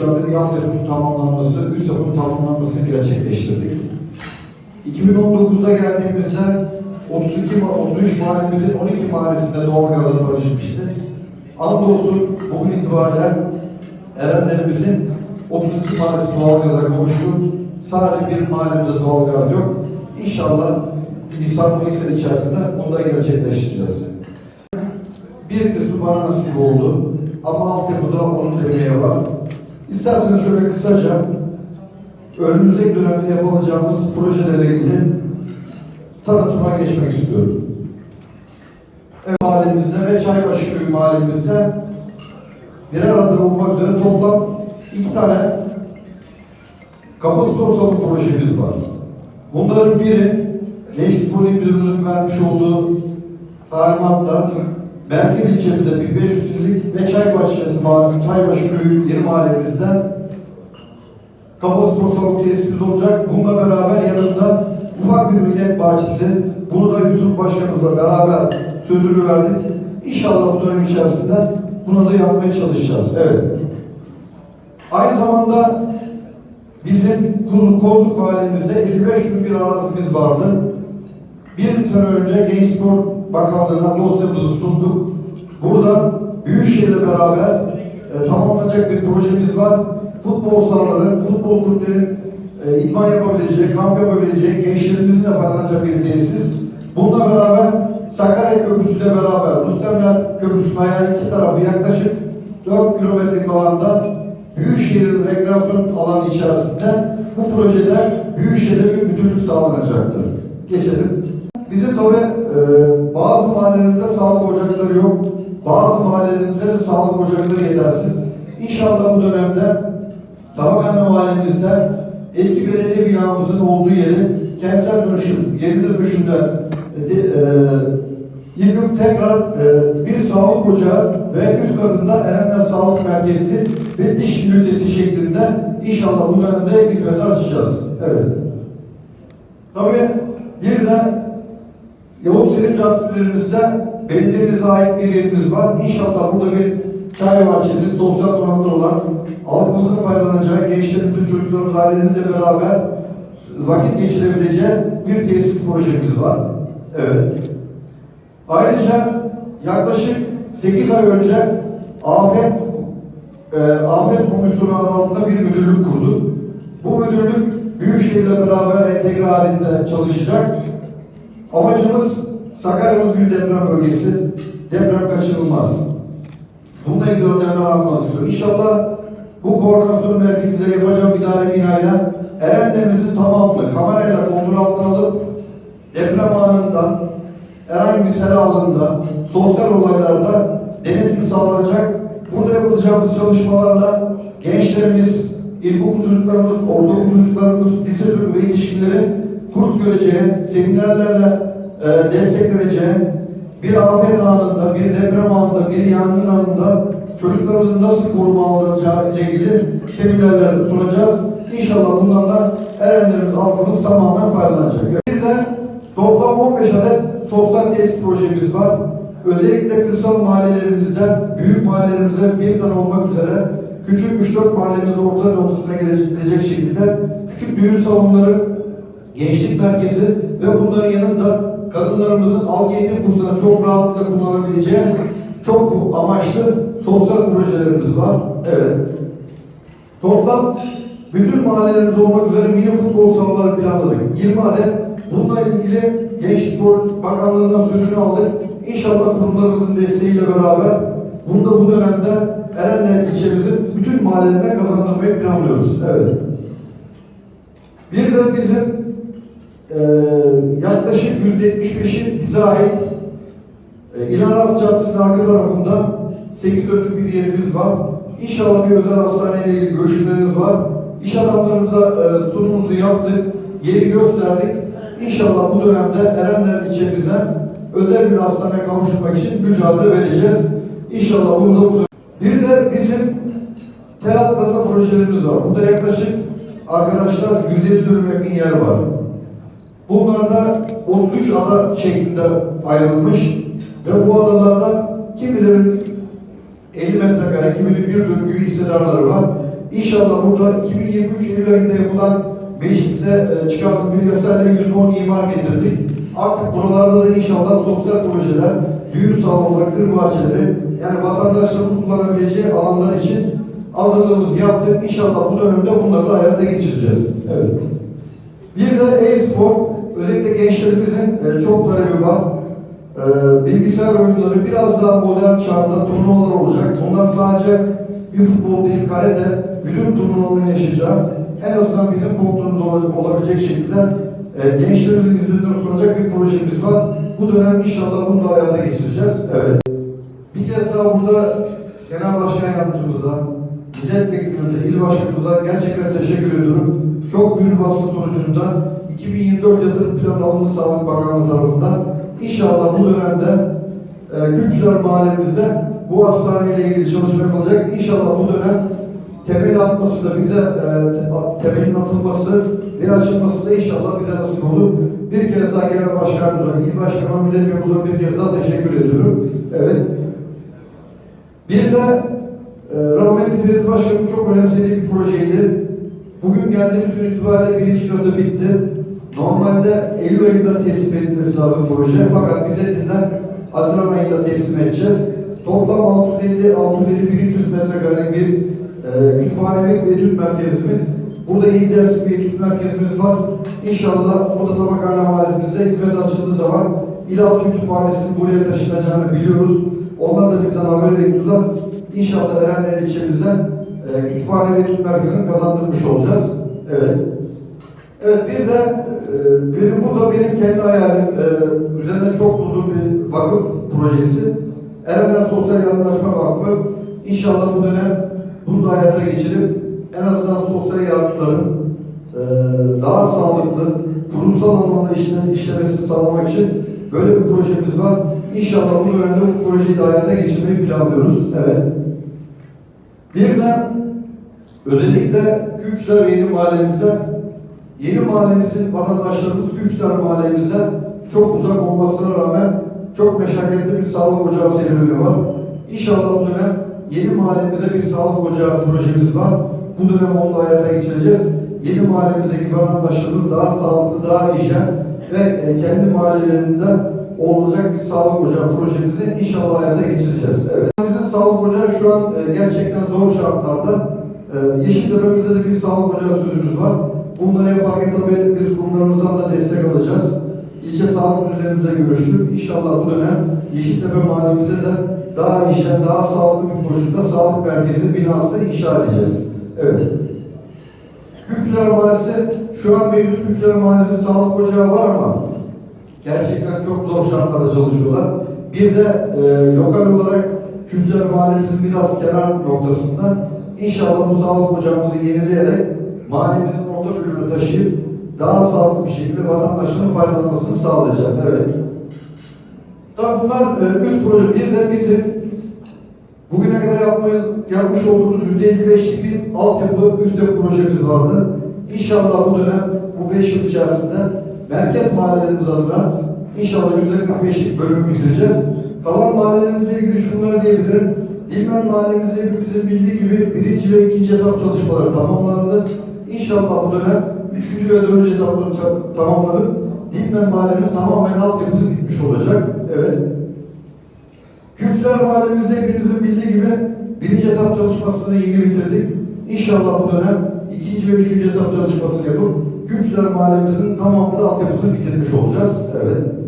şu anda bir altyapının tamamlanması, üst yapının tamamlanmasını gerçekleştirdik. 2019'da geldiğimizde 32, ma- 33 mahallemizin 12 mahallesinde doğalgazla tanışmıştı. Andolsun bugün itibariyle Erenlerimizin 32 mahallesi doğalgaza kavuştu. Sadece bir mahallemizde doğalgaz yok. İnşallah Nisan Mayıs ayı içerisinde bunu da gerçekleştireceğiz. Bir kısmı bana nasip oldu. Ama altyapıda onun emeği var. İsterseniz şöyle kısaca önümüzdeki dönemde yapılacağımız projelerle ilgili tanıtıma geçmek istiyorum. Ev mahallemizde ve Çaybaşı Köyü mahallemizde birer adım olmak üzere toplam iki tane kapasite savunma projemiz var. Bunların biri Genç Spor Müdürlüğü'nün vermiş olduğu talimatla merkez ilçemizde 1500'lük ve Çaybaşı, Çaybaşı Köyü yeni mahallemizde kapalı spor salonu tesisimiz olacak. Bununla beraber yanında ufak bir millet bahçesi. Bunu da Yusuf Başkanımızla beraber sözünü verdik. İnşallah bu dönem içerisinde bunu da yapmaya çalışacağız. Evet. Aynı zamanda bizim Kozluk mahallemizde 55 bin bir arazimiz vardı. Sene önce Genç Spor Bakanlığı'na dosyamızı sunduk. Burada Büyükşehir'le beraber e, tamamlanacak bir projemiz var. Futbol sahaları, futbol kulüplerin e, idman yapabileceği, kamp yapabileceği, gençlerimizin de faydalanacağı bir tesis. Bununla beraber Sakarya Köprüsü ile beraber Rustemler Köprüsü'nün ayağı iki tarafı yaklaşık 4 kilometrelik alanda Büyükşehir rekreasyon alanı içerisinde bu projede Büyükşehir'de bir bütünlük sağlanacaktır. Geçelim. Bizim tabi bazı mahallelerimizde sağlık ocakları yok. Bazı mahallelerimizde de sağlık ocakları yetersiz. İnşallah bu dönemde Tabakhanı mahallemizde eski belediye binamızın olduğu yeri kentsel dönüşüm, yerinde dönüşümden e, e, yıkıp tekrar e, bir sağlık ocağı ve üst katında Erenler Sağlık Merkezi ve diş ünitesi şeklinde inşallah bu dönemde hizmete açacağız. Evet. Tabii bir de Yavuz Selim Caddesi'lerimizde belediyemize ait bir yerimiz var. İnşallah burada bir çay bahçesi, sosyal donanımlı olan halkımızın faydalanacağı, gençlerimizin, çocuklarımız aileleriyle beraber vakit geçirebileceği bir tesis projemiz var. Evet. Ayrıca yaklaşık 8 ay önce afet e, afet komisyonu adı altında bir müdürlük kurduk. Bu müdürlük Büyükşehir'le beraber entegre halinde çalışacak. Amacımız Sakarya'mız bir deprem bölgesi. Deprem kaçınılmaz. Bununla ilgili önlemler almak istiyorum. İnşallah bu koordinasyon merkeziyle yapacağım idari binayla Erenlerimizi tamamını kamerayla kontrol altına alıp deprem anında herhangi bir sel alanında sosyal olaylarda denetim sağlanacak. Burada yapılacağımız çalışmalarla gençlerimiz, ilkokul çocuklarımız, ortaokul çocuklarımız, lise çocuk ve yetişkinlerin kurs göreceği, seminerlerle e, destekleneceği, bir afet anında, bir deprem anında, bir yangın anında çocuklarımızın nasıl koruma alınacağı ile ilgili seminerler sunacağız. İnşallah bundan da erenlerimiz, halkımız tamamen faydalanacak. Bir de toplam 15 adet sosyal tesis projemiz var. Özellikle kırsal mahallelerimizde, büyük mahallelerimize bir tane olmak üzere küçük 3-4 mahallemizde orta noktasına gelecek şekilde küçük düğün salonları, gençlik merkezi ve bunların yanında kadınlarımızın halk eğitim kurslarına çok rahatlıkla kullanabileceği çok amaçlı sosyal projelerimiz var. Evet. Toplam bütün mahallelerimiz olmak üzere mini futbol sahaları planladık. 20 adet. Bununla ilgili Genç Spor Bakanlığı'ndan sözünü aldık. İnşallah kurumlarımızın desteğiyle beraber bunu da bu dönemde Erenler ilçemizin bütün mahallelerine kazandırmayı planlıyoruz. Evet. Bir de bizim e, yaklaşık %75'i bize ait e, İlhan Caddesi'nin arka tarafında 8 dönümlük bir yerimiz var. İnşallah bir özel hastaneyle ilgili görüşmelerimiz var. İş adamlarımıza e, sunumumuzu yaptık, yeri gösterdik. İnşallah bu dönemde Erenler ilçemize özel bir hastane kavuşturmak için mücadele vereceğiz. İnşallah bunu da bu Bir de bizim tel projelerimiz var. Burada yaklaşık arkadaşlar 150 dönüm yakın yer var. Bunlarda 33 ada şeklinde ayrılmış ve bu adalarda kimilerin 50 metrekare, kiminin bir dönüm gibi hissedarları var. İnşallah burada 2023 Eylül ayında yapılan mecliste e, çıkardığı bir yasayla 110 imar getirdik. Artık buralarda da inşallah sosyal projeler, düğün salonları, kır bahçeleri, yani vatandaşların kullanabileceği alanlar için hazırlığımızı yaptık. İnşallah bu dönemde bunları da hayata geçireceğiz. Evet. Bir de e-spor, özellikle gençlerimizin e, çok talebi var. E, bilgisayar oyunları biraz daha modern çağda turnuvalar olacak. Bunlar sadece bir futbol değil, karate, bütün turnuvaların yaşayacağı, en azından bizim kontrolümüz ol- olabilecek şekilde e, gençlerimizin hizmetine sunacak bir projemiz var. Bu dönem inşallah bunu da hayata geçireceğiz. Evet. Bir kez daha burada Genel Başkan Yardımcımıza, milletvekilimize, il başkanımıza gerçekten teşekkür ediyorum. Büyük basın sonucunda 2024 yatırım planı alındı Sağlık Bakanlığı tarafından. İnşallah bu dönemde e, Gülçüler Mahallemizde bu hastaneyle ilgili çalışma yapılacak. İnşallah bu dönem temel atması da bize e, temelin atılması ve açılması da inşallah bize nasip olur. Bir kez daha genel başkanımıza, il başkanıma, milletvekilimize bir kez daha teşekkür ediyorum. Evet. Bir de e, rahmetli Feriz Başkan'ın çok önemsediği bir projeydi. Bugün geldiğimiz gün itibariyle birinci katı bitti. Normalde Eylül ayında teslim edilmesi lazım proje. Fakat bize dediler Haziran ayında teslim edeceğiz. Toplam 650 650 1300 metrekarelik bir e, kütüphanemiz ve etüt merkezimiz. Burada iyi ders bir etüt merkezimiz var. İnşallah burada Tabakhane Mahallemizde hizmet açıldığı zaman İlahi Kütüphanesi'nin buraya taşınacağını biliyoruz. Onlar da bizden haber bekliyorlar. İnşallah Erenler ilçemizden e, kütüphane ve etüt merkezini kazandırmış olacağız. Evet. Evet bir de e, benim bu da benim kendi hayalim e, üzerinde çok durduğum bir vakıf projesi. Erenler Sosyal Yardımlaşma Vakfı İnşallah bu dönem bunu da hayata geçirip en azından sosyal yardımların e, daha sağlıklı, kurumsal anlamda işlerin işlemesini sağlamak için böyle bir projemiz var. İnşallah bu dönemde bu projeyi de hayata geçirmeyi planlıyoruz. Evet. Bir de özellikle Güçler Yeni Mahallemizde Yeni mahallemizin vatandaşlarımız Güçler mahallemize çok uzak olmasına rağmen çok meşakkatli bir sağlık ocağı serüveni var. İnşallah bu dönem yeni mahallemize bir sağlık ocağı projemiz var. Bu dönem onu da hayata geçireceğiz. Yeni mahallemizdeki vatandaşlarımız daha sağlıklı, daha hijyen ve e, kendi mahallelerinde olacak bir sağlık ocağı projemizi inşallah hayata geçireceğiz. Evet. Bizim sağlık ocağı şu an e, gerçekten zor şartlarda. E, Yeşiltepe'mizde de bir sağlık ocağı sözümüz var. Bunları yaparken tabii biz kurumlarımızdan da destek alacağız. İlçe sağlık müdürlerimizle görüştük. İnşallah bu dönem Yeşiltepe mahallemize de daha işten, daha sağlıklı bir koşulda sağlık merkezi binası inşa edeceğiz. Evet. Güçler Mahallesi, şu an mevcut Güçler Mahallesi sağlık ocağı var ama gerçekten çok zor şartlarda çalışıyorlar. Bir de e, lokal olarak Güçler Mahallemizin biraz kenar noktasında inşallah bu sağlık ocağımızı yenileyerek mahallemizin orta bölümüne taşıyıp daha sağlıklı bir şekilde vatandaşların faydalanmasını sağlayacağız. Evet. Tabii bunlar e, üst proje. Bir de bizim bugüne kadar yapmayı, yapmış olduğumuz %55'lik bir altyapı üst yapı projemiz vardı. İnşallah bu dönem bu 5 yıl içerisinde merkez mahallelerimiz adına inşallah %45'lik bölümü bitireceğiz. Kalan mahallelerimizle ilgili şunları diyebilirim. Dilmen mahallemizde hepimizin bildiği gibi birinci ve ikinci etap çalışmaları tamamlandı. İnşallah bu dönem üçüncü ve dördüncü etapları ta- tamamlanıp Dilmen mahallemiz tamamen altyapısı bitmiş olacak. Evet. Kürtler mahallemizde hepinizin bildiği gibi birinci etap çalışmasını yeni bitirdik. İnşallah bu dönem ikinci ve üçüncü etap çalışmasını yapıp Kürtler mahallemizin tamamını altyapısını bitirmiş olacağız. Evet.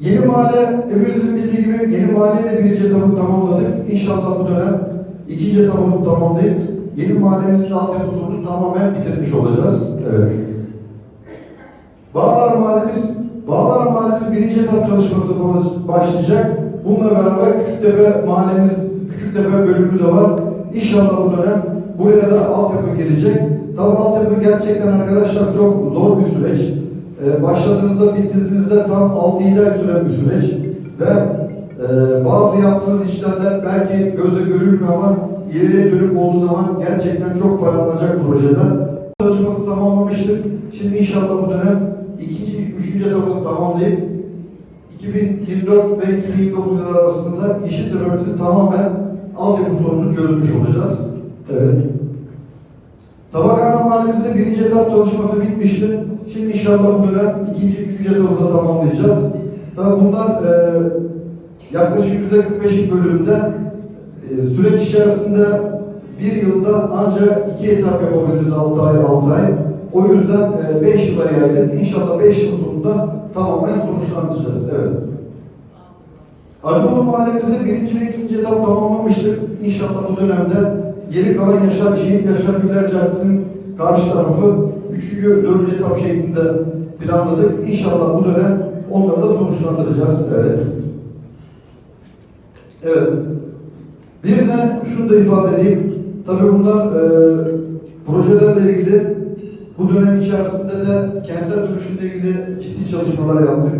Yeni mahalle hepinizin bildiği gibi yeni mahalleyle birinci etabı tamamladık. İnşallah bu dönem ikinci etabını tamamlayıp yeni mahallemizin altyapısını tamamen bitirmiş olacağız. Evet. Bağlar Mahallemiz, Bağlar Mahallemiz birinci etap çalışması baş- başlayacak. Bununla beraber Küçüktepe Mahallemiz, Küçüktepe bölümü de var. İnşallah bu dönem buraya da altyapı gelecek. Tabi altyapı gerçekten arkadaşlar çok zor bir süreç. Ee, başladığınızda bitirdiğinizde tam 6-7 ay süren bir süreç. Ve e, bazı yaptığınız işlemler belki gözle görülmüyor ama ileriye dönük olduğu zaman gerçekten çok faydalanacak projeler. Çalışması tamamlamıştık. Şimdi inşallah bu dönem ikinci, üçüncü etabını tamamlayıp 2024 ve 2029 yılı arasında işit dönemimizi tamamen altyapı sorununu çözmüş olacağız. Evet. Tabakhane mahallemizde birinci etap çalışması bitmişti. Şimdi inşallah bu dönem ikinci, üçüncü etapı da tamamlayacağız. Tabii bunlar e, yaklaşık yüzde 45'lik bölümde e, süreç içerisinde bir yılda ancak iki etap yapabiliriz 6 ay 6 ay. O yüzden 5 yıla yaydık. İnşallah 5 yıl sonunda tamamen sonuçlandıracağız. Evet. Acıoğlu mahallemizde birinci ve ikinci etap tamamlamıştık. İnşallah bu dönemde geri kalan Yaşar Şehit Yaşar Güler Caddesi'nin karşı tarafı üçüncü, dördüncü etap şeklinde planladık. İnşallah bu dönem onları da sonuçlandıracağız. Evet. Evet. Bir de şunu da ifade edeyim. Tabii bunlar e, projelerle ilgili bu dönem içerisinde de kentsel dönüşümle ilgili ciddi çalışmalar yaptık.